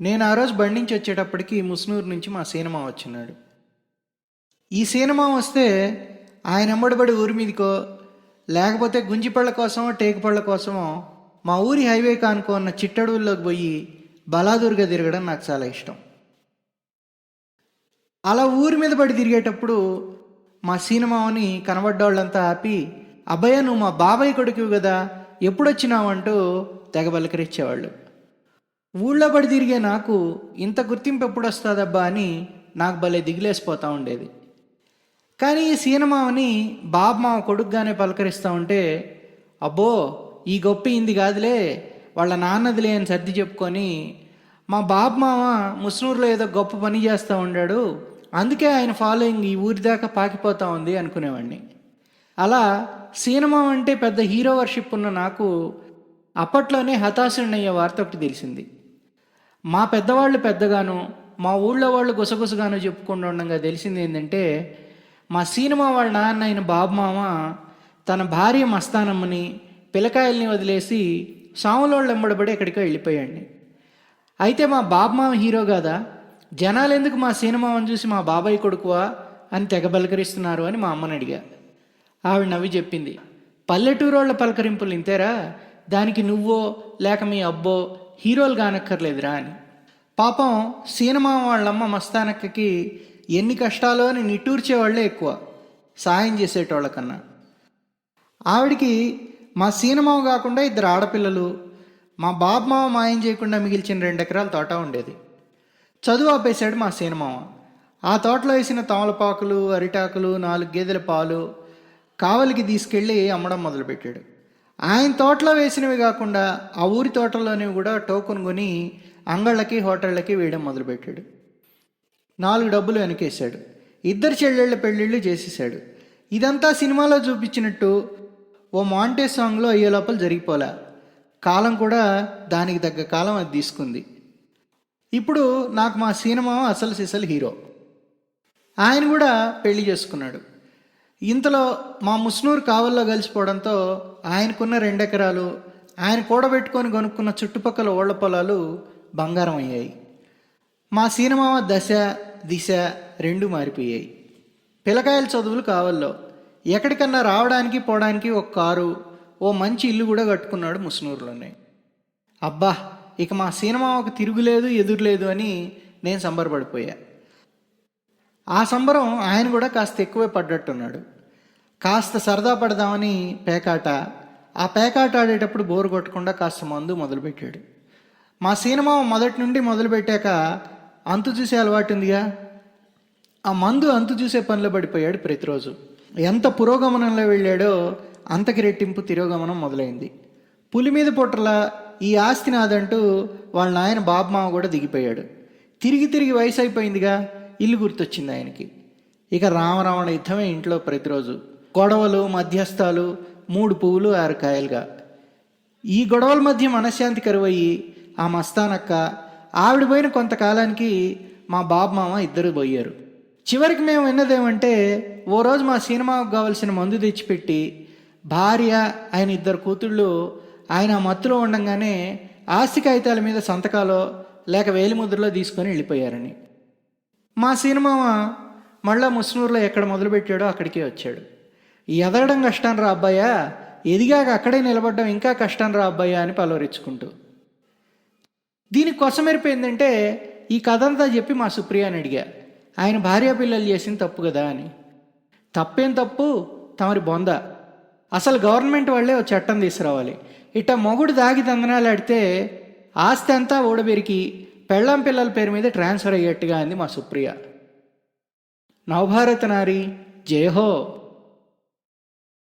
నేను ఆ రోజు బండి నుంచి వచ్చేటప్పటికి ముస్నూరు నుంచి మా సినిమా వచ్చినాడు. ఈ సినిమా వస్తే ఆయన ఎమ్మడిబడి ఊరి మీదకో లేకపోతే గుంజిపళ్ళ కోసమో టేకుపళ్ళ కోసమో మా ఊరి హైవే కానుకో ఉన్న చిట్టడవుల్లోకి పోయి బలాదూరుగా తిరగడం నాకు చాలా ఇష్టం. అలా ఊరి మీద పడి తిరిగేటప్పుడు మా సినిమాని కనబడ్డోళ్ళంతా ఆపి అబ్బయ్య నువ్వు మా బాబాయ్ కొడుకు కదా ఎప్పుడొచ్చినావు? అంటూ తెగ బలకరించేవాళ్ళు. ఊళ్ళో పడి తిరిగే నాకు ఇంత గుర్తింపు ఎప్పుడు వస్తుందబ్బా అని నాకు భలే దిగిలేసిపోతూ ఉండేది. కానీ ఈ సీనమావని బాబు కొడుకుగానే పలకరిస్తూ ఉంటే అబ్బో ఈ గొప్ప ఇంది కాదులే వాళ్ళ నాన్నదిలే అని సర్ది చెప్పుకొని మా బాబు మామ ముస్నూరులో ఏదో గొప్ప పని చేస్తూ ఉండాడు అందుకే ఆయన ఫాలోయింగ్ ఈ ఊరి దాకా పాకిపోతూ ఉంది అనుకునేవాడిని అలా సినిమా అంటే పెద్ద హీరో వర్షిప్ ఉన్న నాకు అప్పట్లోనే హతాశుడినయ్యే వార్త ఒకటి తెలిసింది. మా పెద్దవాళ్ళు పెద్దగాను మా ఊళ్ళో వాళ్ళు గుసగుసగాను చెప్పుకుంటూ ఉండగా తెలిసింది ఏంటంటే మా సినిమా వాళ్ళ నాన్న అయిన బాబు మామ తన భార్య మస్తానమ్మని పిల్లకాయల్ని వదిలేసి సాములోళ్ళు ఎంబడబడి ఎక్కడికో వెళ్ళిపోయాడు అయితే మా బాబు మామ హీరో కాదా? జనాలు ఎందుకు మా సినిమాని చూసి మా బాబాయ్ కొడుకువా అని తెగ పలకరిస్తున్నారు అని మా అమ్మని అడిగా. ఆవిడ నవ్వి చెప్పింది పల్లెటూరోళ్ళ పలకరింపులు ఇంతేరా? దానికి నువ్వో లేక మీ అబ్బో హీరోలు కానక్కర్లేదురా అని. పాపం సినిమా వాళ్ళమ్మ మస్తానక్కకి ఎన్ని కష్టాలో అని నిట్టూర్చేవాళ్ళే ఎక్కువ సాయం చేసేటోళ్ళకన్నా. ఆవిడికి మా సీనమావ కాకుండా ఇద్దరు ఆడపిల్లలు మా బాబ్మావ మాయం చేయకుండా మిగిల్చిన రెండు ఎకరాల తోట ఉండేది. చదువు ఆపేశాడు మా సీనమావ ఆ తోటలో వేసిన తమలపాకులు అరిటాకులు నాలుగు గేదెల పాలు కావలికి తీసుకెళ్ళి అమ్మడం మొదలుపెట్టాడు. ఆయన తోటలో వేసినవి కాకుండా ఆ ఊరి తోటలోనివి కూడా టోకెన్ కొని అంగళ్ళకి హోటళ్ళకి వేయడం మొదలుపెట్టాడు. నాలుగు డబ్బులు వెనకేశాడు. ఇద్దరు చెల్లెళ్ళ పెళ్ళిళ్ళు చేసేసాడు ఇదంతా సినిమాలో చూపించినట్టు ఓ మాంటే సాంగ్లో అయ్యే లోపల జరిగిపోలే. కాలం కూడా దానికి తగ్గ కాలం అది తీసుకుంది. ఇప్పుడు నాకు మా సినిమా అసలు సిసలు హీరో. ఆయన కూడా పెళ్ళి చేసుకున్నాడు. ఇంతలో మా ముస్నూరు కావల్లో కలిసిపోవడంతో ఆయనకున్న రెండెకరాలు ఆయన కూడబెట్టుకొని కొనుక్కున్న చుట్టుపక్కల ఓళ్ళ పొలాలు బంగారం అయ్యాయి. మా సినిమా దశ దిశ రెండు మారిపోయాయి. పిల్లకాయల చదువులు కావల్లో. ఎక్కడికన్నా రావడానికి పోవడానికి ఒక కారు ఓ మంచి ఇల్లు కూడా కట్టుకున్నాడు ముస్నూరులోనే. అబ్బా ఇక మా సినిమా ఒక తిరుగులేదు ఎదురులేదు అని నేను సంబరపడిపోయా. ఆ సంబరం ఆయన కూడా కాస్త ఎక్కువే పడ్డట్టున్నాడు. కాస్త సరదా పడదామని పేకాట ఆ పేకాట ఆడేటప్పుడు బోరు కొట్టకుండా కాస్త మందు మొదలుపెట్టాడు. మా సినిమా మొదటి నుండి మొదలుపెట్టాక అంతు చూసే అలవాటు ఉందిగా? ఆ మందు అంతు చూసే పనిలో పడిపోయాడు ప్రతిరోజు. ఎంత పురోగమనంలో వెళ్ళాడో అంతకి రెట్టింపు తిరోగమనం మొదలైంది. పులి మీద పొట్టల ఈ ఆస్తి నాదంటూ వాళ్ళ నాయన బాబు మామ కూడా దిగిపోయాడు. తిరిగి తిరిగి వయసు అయిపోయిందిగా? ఇల్లు గుర్తొచ్చింది ఆయనకి. ఇక రామరావణ యుద్ధమే ఇంట్లో ప్రతిరోజు. గొడవలు మధ్యస్థాలు మూడు పువ్వులు ఆరు కాయలుగా. ఈ గొడవల మధ్య మనశ్శాంతి కరువయ్యి ఆ మస్తానక్క ఆవిడ పోయిన కొంతకాలానికి మా బాబు మామ ఇద్దరు పోయారు. చివరికి మేము విన్నదేమంటే ఓ రోజు మా సినిమాకు కావలసిన మందు తెచ్చిపెట్టి భార్య ఆయన ఇద్దరు కూతుళ్ళు ఆయన ఆ మత్తులో ఉండగానే ఆస్తి కాగితాల మీద సంతకాలో లేక వేలిముద్రలో తీసుకొని వెళ్ళిపోయారని. మా సినిమా మళ్ళా ముస్నూరులో ఎక్కడ మొదలుపెట్టాడో అక్కడికే వచ్చాడు. ఎదగడం కష్టం రా అబ్బాయా. ఎదిగాక అక్కడే నిలబడ్డం ఇంకా కష్టం రా అబ్బాయా అని పలవరించుకుంటూ. దీనికి కొసమెరిపోయిందంటే ఈ కథ అంతా చెప్పి మా సుప్రియాని అడిగా. ఆయన భార్య పిల్లలు చేసిన తప్పు కదా అని. తప్పేం తప్పు? తమరి బొంద. అసలు గవర్నమెంట్ వాళ్ళే ఓ చట్టం తీసుకురావాలి. ఇట్ట మొగుడు దాగి దందనాలు ఆడితే ఆస్తి అంతా ఓడబెరికి పెళ్ళాం పిల్లల పేరు మీద ట్రాన్స్ఫర్ అయ్యేట్టుగా అంది మా సుప్రియ. నవభారత నారి జయహో.